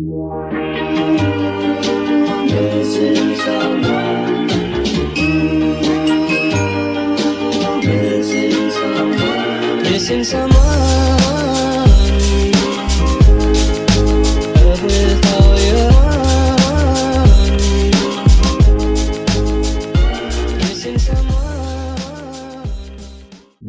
This is Missing someone. This is. This is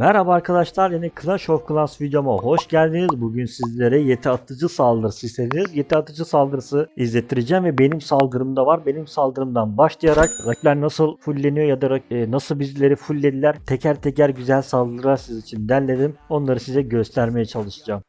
Merhaba arkadaşlar yeni Clash of Clans videoma hoş geldiniz. Bugün sizlere yeti atıcı saldırısı istediniz. Yeti atıcı saldırısı izlettireceğim ve benim saldırımda var. Benim saldırımdan başlayarak rakipler nasıl fullleniyor ya da e, nasıl bizleri fulllediler teker teker güzel saldırılar siz için derledim. Onları size göstermeye çalışacağım.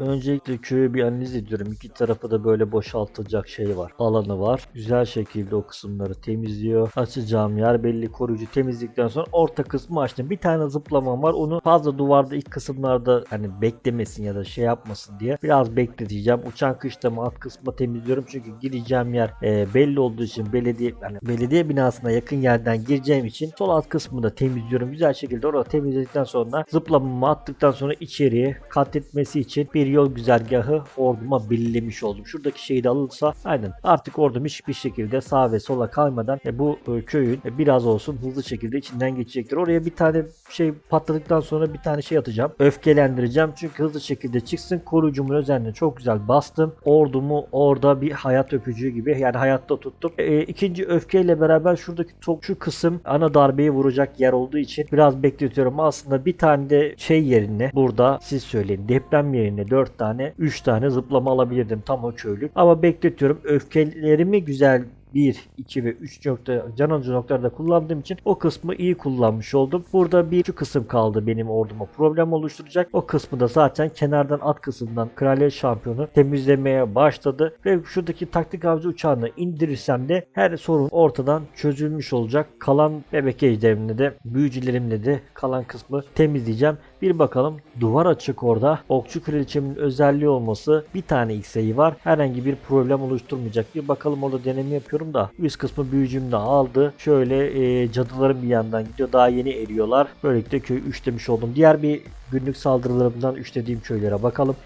Öncelikle köyü bir analiz ediyorum. İki tarafı da böyle boşaltılacak şey var. Alanı var. Güzel şekilde o kısımları temizliyor. Açacağım yer belli koruyucu temizledikten sonra orta kısmı açtım. Bir tane zıplamam var. Onu fazla duvarda ilk kısımlarda hani beklemesin ya da şey yapmasın diye biraz bekleteceğim. Uçan kışlama alt kısmı temizliyorum. Çünkü gireceğim yer e, belli olduğu için belediye yani belediye binasına yakın yerden gireceğim için sol alt kısmını da temizliyorum. Güzel şekilde orada temizledikten sonra zıplamamı attıktan sonra içeriye kat etmesi için bir yol güzergahı orduma belirlemiş oldum. Şuradaki şeyi de alırsa aynen artık ordum hiçbir şekilde sağ ve sola kaymadan e, bu e, köyün e, biraz olsun hızlı şekilde içinden geçecektir. Oraya bir tane şey patladıktan sonra bir tane şey atacağım. Öfkelendireceğim çünkü hızlı şekilde çıksın. Koruyucumun özelliğini çok güzel bastım. Ordumu orada bir hayat öpücüğü gibi yani hayatta tuttum. E, ikinci öfkeyle beraber şuradaki çok şu kısım ana darbeyi vuracak yer olduğu için biraz bekletiyorum. Aslında bir tane de şey yerine burada siz söyleyin deprem yerine 4 tane 3 tane zıplama alabilirdim tam o köylük. Ama bekletiyorum. Öfkelerimi güzel 1, 2 ve 3 nokta can alıcı noktalarda kullandığım için o kısmı iyi kullanmış oldum. Burada bir şu kısım kaldı benim orduma problem oluşturacak. O kısmı da zaten kenardan at kısmından kraliyet şampiyonu temizlemeye başladı ve şuradaki taktik avcı uçağını indirirsem de her sorun ortadan çözülmüş olacak. Kalan bebek ejderimle de büyücülerimle de kalan kısmı temizleyeceğim. Bir bakalım duvar açık orada. Okçu kraliçemin özelliği olması bir tane X'eyi var. Herhangi bir problem oluşturmayacak. Bir bakalım orada deneme yapıyorum da. Üst kısmı büyücüm de aldı. Şöyle e, cadılarım bir yandan gidiyor. Daha yeni eriyorlar. Böylelikle köyü üçlemiş oldum. Diğer bir günlük saldırılarımdan üçlediğim köylere bakalım.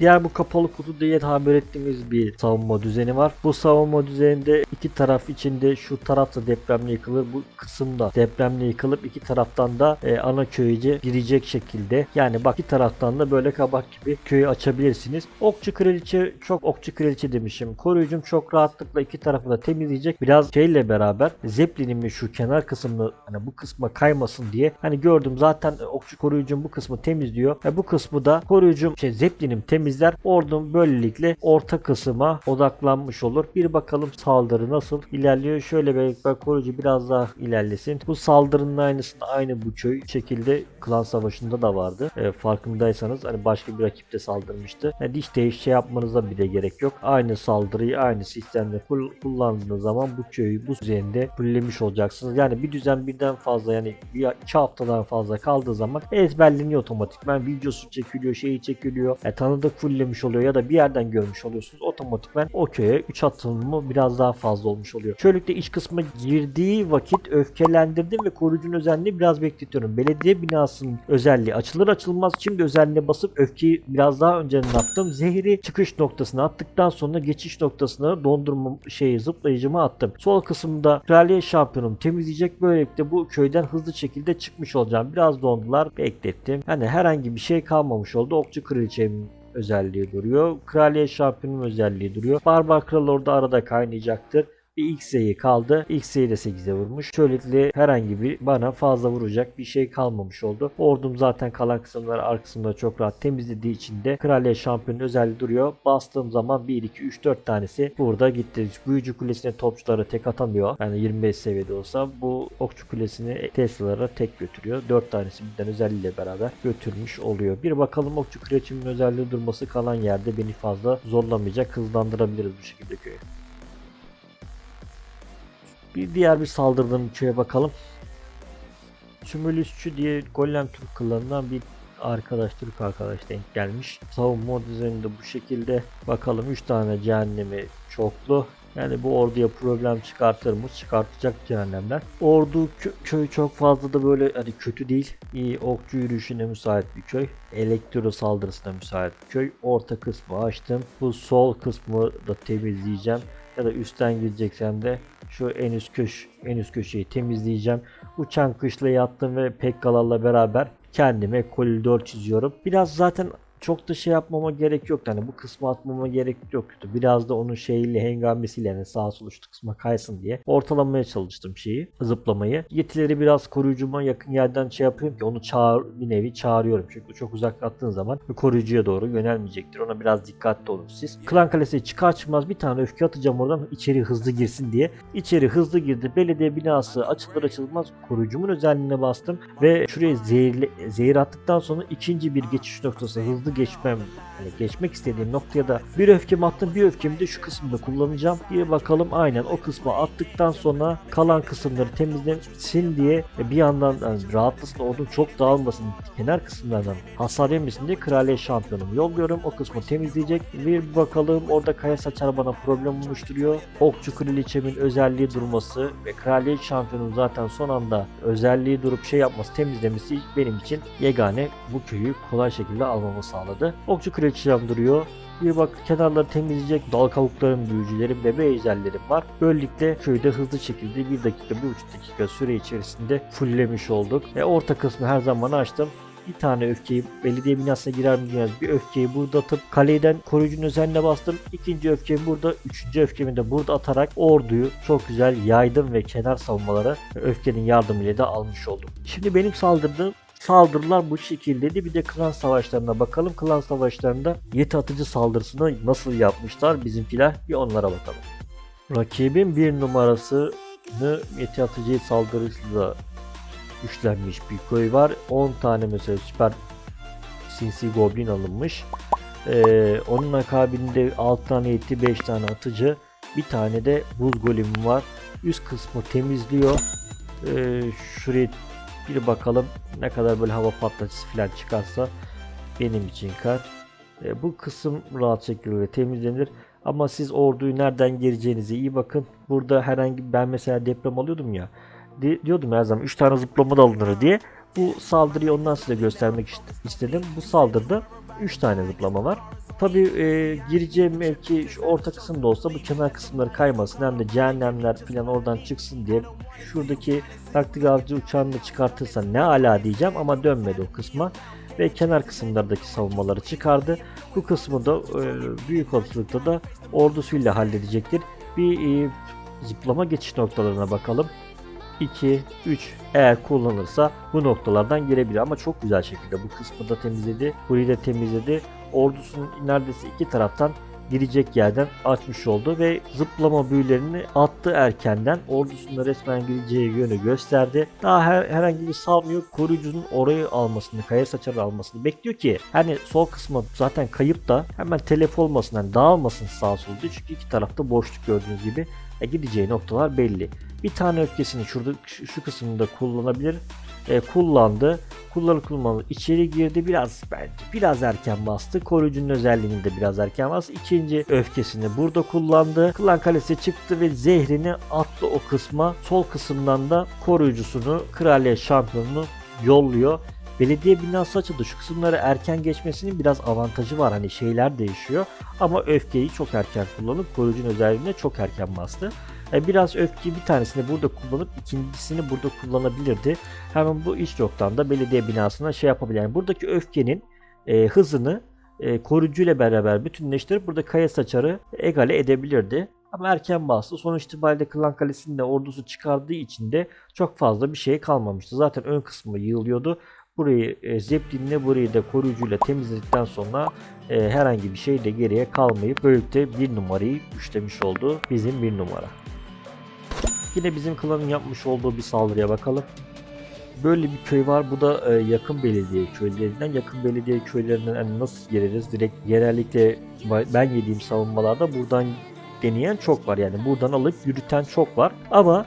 Diğer bu kapalı kutu diye tabir ettiğimiz bir savunma düzeni var. Bu savunma düzeninde iki taraf içinde şu tarafta depremle yıkılır. Bu kısımda depremle yıkılıp iki taraftan da e, ana köyece girecek şekilde. Yani bak iki taraftan da böyle kabak gibi köyü açabilirsiniz. Okçu kraliçe çok okçu kraliçe demişim. Koruyucum çok rahatlıkla iki tarafı da temizleyecek. Biraz şeyle beraber zeplinimin şu kenar kısmını hani bu kısma kaymasın diye. Hani gördüm zaten okçu koruyucum bu kısmı temizliyor. Ve bu kısmı da koruyucum şey zeplinim temizler. Ordum böylelikle orta kısma odaklanmış olur. Bir bakalım saldırı nasıl ilerliyor. Şöyle belki koruyucu biraz daha ilerlesin. Bu saldırının aynısını aynı bu köy şekilde klan savaşında da vardı. E, farkındaysanız hani başka bir rakip de saldırmıştı. Yani hiç değiş şey yapmanıza bile gerek yok. Aynı saldırıyı aynı sistemde kull- kullandığınız zaman bu köyü bu düzende fullemiş olacaksınız. Yani bir düzen birden fazla yani bir iki haftadan fazla kaldığı zaman ezberleniyor otomatikman. Videosu çekiliyor, şeyi çekiliyor. E, tanıdık fulllemiş oluyor ya da bir yerden görmüş oluyorsunuz. Otomatikman o köye 3 atılımı biraz daha fazla olmuş oluyor. Şöylelikle iç kısma girdiği vakit öfkelendirdim ve koruyucunun özelliğini biraz bekletiyorum. Belediye binasının özelliği açılır açılmaz şimdi özelliğine basıp öfkeyi biraz daha önceden attım. Zehri çıkış noktasına attıktan sonra geçiş noktasına dondurma şeyi zıplayıcımı attım. Sol kısımda kraliyet şampiyonum temizleyecek. Böylelikle bu köyden hızlı şekilde çıkmış olacağım. Biraz dondular beklettim. Hani herhangi bir şey kalmamış oldu. Okçu kraliçemin özelliği duruyor. Kraliyet şampiyonun özelliği duruyor. Barbar kral orada arada kaynayacaktır. Bir X'e'yi kaldı. X'e'yi de 8'e vurmuş. Şöylelikle herhangi bir bana fazla vuracak bir şey kalmamış oldu. Ordum zaten kalan kısımları arka kısımları çok rahat temizlediği için de Kraliyet Şampiyonu özelliği duruyor. Bastığım zaman 1, 2, 3, 4 tanesi burada gitti. Büyücü kulesine topçuları tek atamıyor. Yani 25 seviyede olsa bu okçu kulesini Tesla'lara tek götürüyor. 4 tanesi birden özelliğiyle beraber götürmüş oluyor. Bir bakalım okçu kulesinin özelliği durması kalan yerde beni fazla zorlamayacak. Hızlandırabiliriz bu şekilde köyü. Bir diğer bir saldırdığım köye bakalım. Sümülüsçü diye Golem Türk klanından bir arkadaş Türk arkadaş denk gelmiş. Savunma düzeninde bu şekilde bakalım 3 tane cehennemi çoklu Yani bu orduya problem çıkartır mı? Çıkartacak cehennemler. Ordu kö- köy çok fazla da böyle hani kötü değil. İyi okçu yürüyüşüne müsait bir köy. Elektro saldırısına müsait bir köy. Orta kısmı açtım. Bu sol kısmı da temizleyeceğim. Ya da üstten gireceksem de şu en üst köş en üst köşeyi temizleyeceğim. Uçan kışla yattım ve Pekkalarla beraber kendime koridor çiziyorum. Biraz zaten çok da şey yapmama gerek yok. Yani bu kısmı atmama gerek yoktu. Biraz da onun şeyiyle hengamesiyle yani sağa sol üst kısma kaysın diye ortalamaya çalıştım şeyi zıplamayı. Yetileri biraz koruyucuma yakın yerden şey yapıyorum ki onu çağır bir nevi çağırıyorum. Çünkü çok uzak attığın zaman koruyucuya doğru yönelmeyecektir. Ona biraz dikkatli olun siz. Klan Kalesi'ye çıkar çıkmaz bir tane öfke atacağım oradan içeri hızlı girsin diye. İçeri hızlı girdi. Belediye binası açılır açılmaz koruyucumun özelliğine bastım ve şuraya zehirle, zehir attıktan sonra ikinci bir geçiş noktası hızlı geçmem yani geçmek istediğim noktaya da bir öfkemi attım bir öfkemi de şu kısımda kullanacağım. Bir bakalım aynen o kısmı attıktan sonra kalan kısımları temizlesin diye bir yandan yani rahatlasın ordum çok dağılmasın kenar kısımlardan hasar yemesin diye kraliyet şampiyonumu yolluyorum. O kısmı temizleyecek. Bir bakalım orada kaya saçar bana problem oluşturuyor. Okçu kraliçemin özelliği durması ve kraliyet şampiyonun zaten son anda özelliği durup şey yapması temizlemesi benim için yegane bu köyü kolay şekilde almamı sağladı. Okçu kraliçem duruyor. Bir bak kenarları temizleyecek dal kavuklarım, büyücülerim ve ejderlerim var. Böylelikle köyde hızlı şekilde 1 dakika, 1,5 dakika süre içerisinde fulllemiş olduk. Ve orta kısmı her zaman açtım. Bir tane öfkeyi belediye binasına girer mi girmez bir öfkeyi burada atıp kaleden koruyucunun üzerine bastım. İkinci öfkemi burada, üçüncü öfkemi de burada atarak orduyu çok güzel yaydım ve kenar savunmaları öfkenin yardımıyla da almış oldum. Şimdi benim saldırdığım saldırılar bu şekildeydi. Bir de klan savaşlarına bakalım. Klan savaşlarında yeti atıcı saldırısını nasıl yapmışlar bizimkiler bir onlara bakalım. Rakibin bir numarasını yeti atıcı saldırısıyla güçlenmiş bir köy var. 10 tane mesela süper sinsi goblin alınmış. Ee, onun akabinde 6 tane yeti 5 tane atıcı bir tane de buz golemi var. Üst kısmı temizliyor. Ee, şuraya bir bakalım ne kadar böyle hava patlatıcısı falan çıkarsa benim için kar. E, bu kısım rahat şekilde temizlenir. Ama siz orduyu nereden gireceğinize iyi bakın. Burada herhangi ben mesela deprem alıyordum ya. di- diyordum her zaman 3 tane zıplama da alınır diye. Bu saldırıyı ondan size göstermek ist- istedim. Bu saldırıda 3 tane zıplama var. Tabi gireceğim mevki şu orta kısımda olsa bu kenar kısımları kaymasın hem de cehennemler falan oradan çıksın diye şuradaki taktik avcı uçağını da çıkartırsa ne ala diyeceğim ama dönmedi o kısma ve kenar kısımlardaki savunmaları çıkardı. Bu kısmı da e, büyük olasılıkla da ordusuyla halledecektir. Bir e, zıplama geçiş noktalarına bakalım. 2, 3 eğer kullanırsa bu noktalardan girebilir ama çok güzel şekilde bu kısmı da temizledi. Burayı da temizledi. Ordusunun neredeyse iki taraftan girecek yerden açmış oldu ve zıplama büyülerini attı erkenden. Ordusunda resmen gireceği yönü gösterdi. Daha her, herhangi bir salmıyor. Koruyucunun orayı almasını, kaya saçarı almasını bekliyor ki hani sol kısmı zaten kayıp da hemen telef olmasın, yani dağılmasın sağa sola diye. Çünkü iki tarafta boşluk gördüğünüz gibi e, gideceği noktalar belli. Bir tane öfkesini şurada şu, şu kısımda kullanabilir. E, kullandı. Kullanı kullanmadı. İçeri girdi biraz bence biraz erken bastı. Koruyucunun özelliğini de biraz erken bastı. İkinci öfkesini burada kullandı. Klan kalesi çıktı ve zehrini attı o kısma. Sol kısımdan da koruyucusunu kraliyet şampiyonunu yolluyor. Belediye binası açıldı. Şu kısımları erken geçmesinin biraz avantajı var. Hani şeyler değişiyor. Ama öfkeyi çok erken kullanıp koruyucunun özelliğine çok erken bastı. E, biraz öfkeyi bir tanesini burada kullanıp ikincisini burada kullanabilirdi. Hemen bu iş yoktan da belediye binasına şey yapabilir. Yani buradaki öfkenin e, hızını e, koruyucuyla beraber bütünleştirip burada kaya saçarı egale edebilirdi. Ama erken bastı. Sonuç itibariyle Klan Kalesi'nde ordusu çıkardığı için de çok fazla bir şey kalmamıştı. Zaten ön kısmı yığılıyordu. Burayı e, zeplinle burayı da koruyucuyla temizledikten sonra e, herhangi bir şey de geriye kalmayıp böylelikle bir numarayı güçlemiş oldu bizim bir numara. Yine bizim klanın yapmış olduğu bir saldırıya bakalım. Böyle bir köy var. Bu da e, yakın belediye köylerinden. Yakın belediye köylerinden hani nasıl gireriz? Direkt genellikle ben yediğim savunmalarda buradan deneyen çok var. Yani buradan alıp yürüten çok var. Ama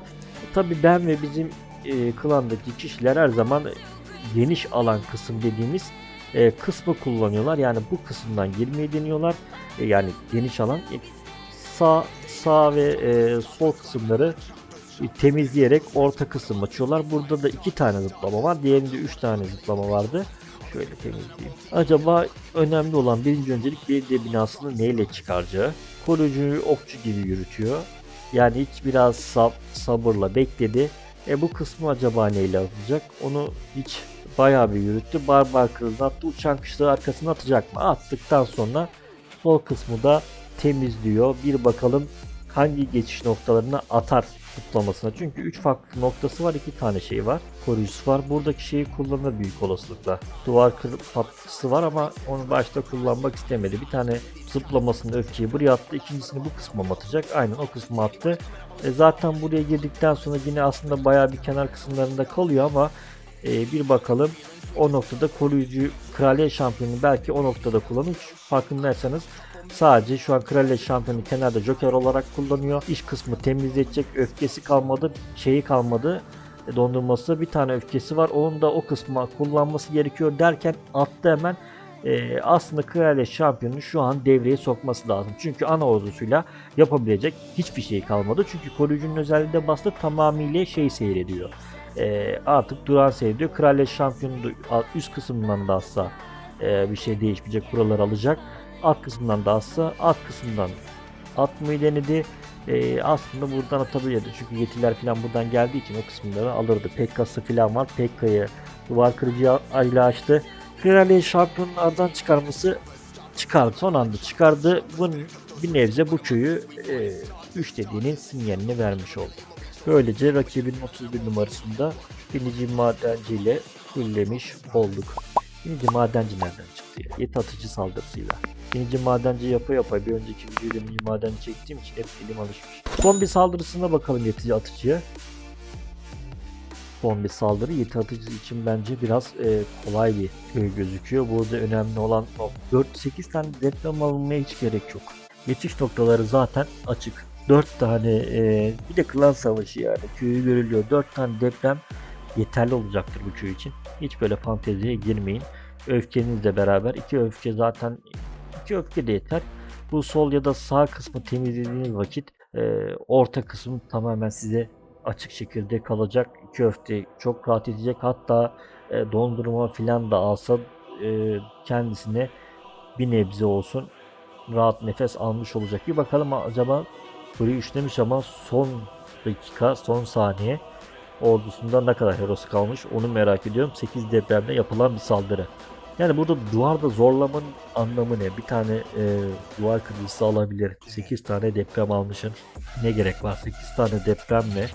tabi ben ve bizim e, klandaki kişiler her zaman geniş alan kısım dediğimiz e, kısmı kullanıyorlar. Yani bu kısımdan girmeyi deniyorlar. E, yani geniş alan. E, sağ sağ ve e, sol kısımları temizleyerek orta kısım açıyorlar. Burada da iki tane zıplama var. Diğerinde üç tane zıplama vardı. Şöyle temizleyeyim. Acaba önemli olan birinci öncelik belediye binasını neyle çıkaracağı. Koruyucuyu okçu gibi yürütüyor. Yani hiç biraz sab sabırla bekledi. E bu kısmı acaba neyle atacak? Onu hiç bayağı bir yürüttü. Barbar kırıldı attı. Uçan kışları arkasına atacak mı? Attıktan sonra sol kısmı da temizliyor. Bir bakalım hangi geçiş noktalarına atar zıplamasına. Çünkü 3 farklı noktası var. 2 tane şey var. Koruyucusu var. Buradaki şeyi kullanır büyük olasılıkla. Duvar kırıp patlısı var ama onu başta kullanmak istemedi. Bir tane zıplamasında öfkeyi buraya attı. İkincisini bu kısma atacak? Aynen o kısma attı. E zaten buraya girdikten sonra yine aslında bayağı bir kenar kısımlarında kalıyor ama e, bir bakalım o noktada koruyucu kraliyet şampiyonu belki o noktada kullanıyor. Farkındaysanız sadece şu an kraliyet şampiyonu kenarda joker olarak kullanıyor. İç kısmı temizleyecek öfkesi kalmadı, şeyi kalmadı. e, Dondurması bir tane öfkesi var. Onun da o kısma kullanması gerekiyor derken attı hemen. E, aslında kraliyet şampiyonu şu an devreye sokması lazım. Çünkü ana ordusuyla yapabilecek hiçbir şey kalmadı. Çünkü koruyucunun özelliği de bastı tamamıyla şey seyrediyor. E, artık duran seyrediyor. Kraliyet şampiyonu da üst kısmından da asla e, bir şey değişmeyecek. Buraları alacak. Alt kısmından da asla alt kısmından atmayı denedi. E, aslında buradan atabilirdi. Çünkü yetiler falan buradan geldiği için o kısımları alırdı. Pekka'sı falan var. Pekka'yı duvar kırıcı ile açtı. Kraliyet şampiyonlardan çıkarması çıkardı. Son anda çıkardı. Bunun bir nebze bu köyü 3 dediğinin sinyalini vermiş oldu. Böylece rakibin 31 numarasında binici madenci ile fullemiş olduk. Binici madenci nereden çıktı ya? Yet atıcı saldırısıyla. Binici madenci yapa yapa bir önceki videoda binici madenci çektiğim için hep elim alışmış. Son bir saldırısına bakalım yetici atıcıya. Son bir saldırı yeti atıcı için bence biraz e, kolay bir köy gözüküyor. Burada önemli olan o 4-8 tane deprem alınmaya hiç gerek yok. Geçiş noktaları zaten açık. 4 tane e, bir de klan savaşı yani köyü görülüyor. 4 tane deprem yeterli olacaktır bu köy için. Hiç böyle fanteziye girmeyin. Öfkenizle beraber iki öfke zaten iki öfke de yeter. Bu sol ya da sağ kısmı temizlediğiniz vakit e, orta kısım tamamen size açık şekilde kalacak. İki öfke çok rahat edecek. Hatta e, dondurma filan da alsa e, kendisine bir nebze olsun rahat nefes almış olacak. Bir bakalım acaba Fury üçlemiş ama son dakika, son saniye ordusunda ne kadar herosu kalmış onu merak ediyorum. 8 depremde yapılan bir saldırı. Yani burada duvarda zorlamanın anlamı ne? Bir tane e, duvar kırıcısı alabilir. 8 tane deprem almışsın. Ne gerek var? 8 tane depremle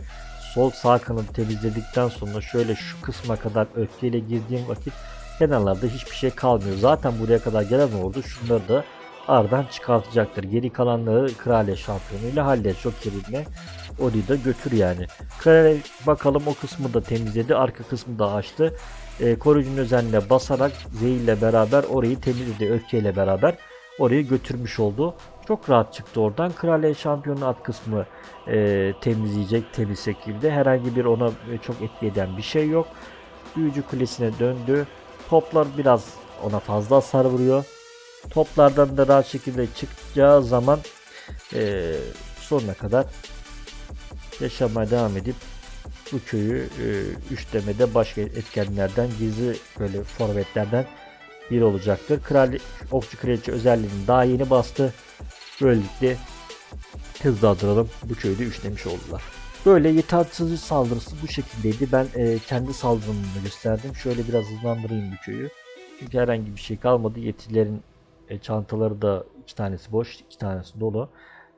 sol sağ kanadı temizledikten sonra şöyle şu kısma kadar öfkeyle girdiğim vakit kenarlarda hiçbir şey kalmıyor. Zaten buraya kadar gelen ordu şunları da aradan çıkartacaktır. Geri kalanları kraliyet şampiyonuyla hallet. Çok yerine orayı da götür yani. Kraliyet bakalım o kısmı da temizledi. Arka kısmı da açtı. E, koruyucunun özenle basarak zehirle beraber orayı temizledi. Öfkeyle beraber orayı götürmüş oldu. Çok rahat çıktı oradan. Kraliyet şampiyonu alt kısmı e, temizleyecek temiz şekilde. Herhangi bir ona e, çok etki eden bir şey yok. Büyücü kulesine döndü. Toplar biraz ona fazla hasar vuruyor. Toplardan da rahat şekilde çıkacağı zaman e, sonuna kadar yaşamaya devam edip bu köyü e, üçlemede başka etkenlerden gizli böyle forvetlerden biri olacaktır. Kral Okçu Kraliçe özelliğini daha yeni bastı. Böylelikle hızlandıralım. Bu köyü de üçlemiş oldular. Böyle yetersiz saldırısı bu şekildeydi. Ben e, kendi saldırımı gösterdim. Şöyle biraz hızlandırayım bu köyü. Çünkü herhangi bir şey kalmadı. Yetilerin e, çantaları da iki tanesi boş, iki tanesi dolu.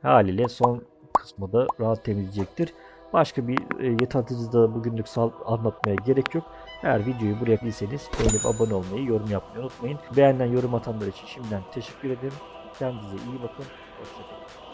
Haliyle son kısmı da rahat temizleyecektir. Başka bir e, yetatıcı da bugünlük sal anlatmaya gerek yok. Eğer videoyu buraya değilseniz beğenip abone olmayı, yorum yapmayı unutmayın. Beğenen yorum atanlar için şimdiden teşekkür ederim. Kendinize iyi bakın. Hoşçakalın.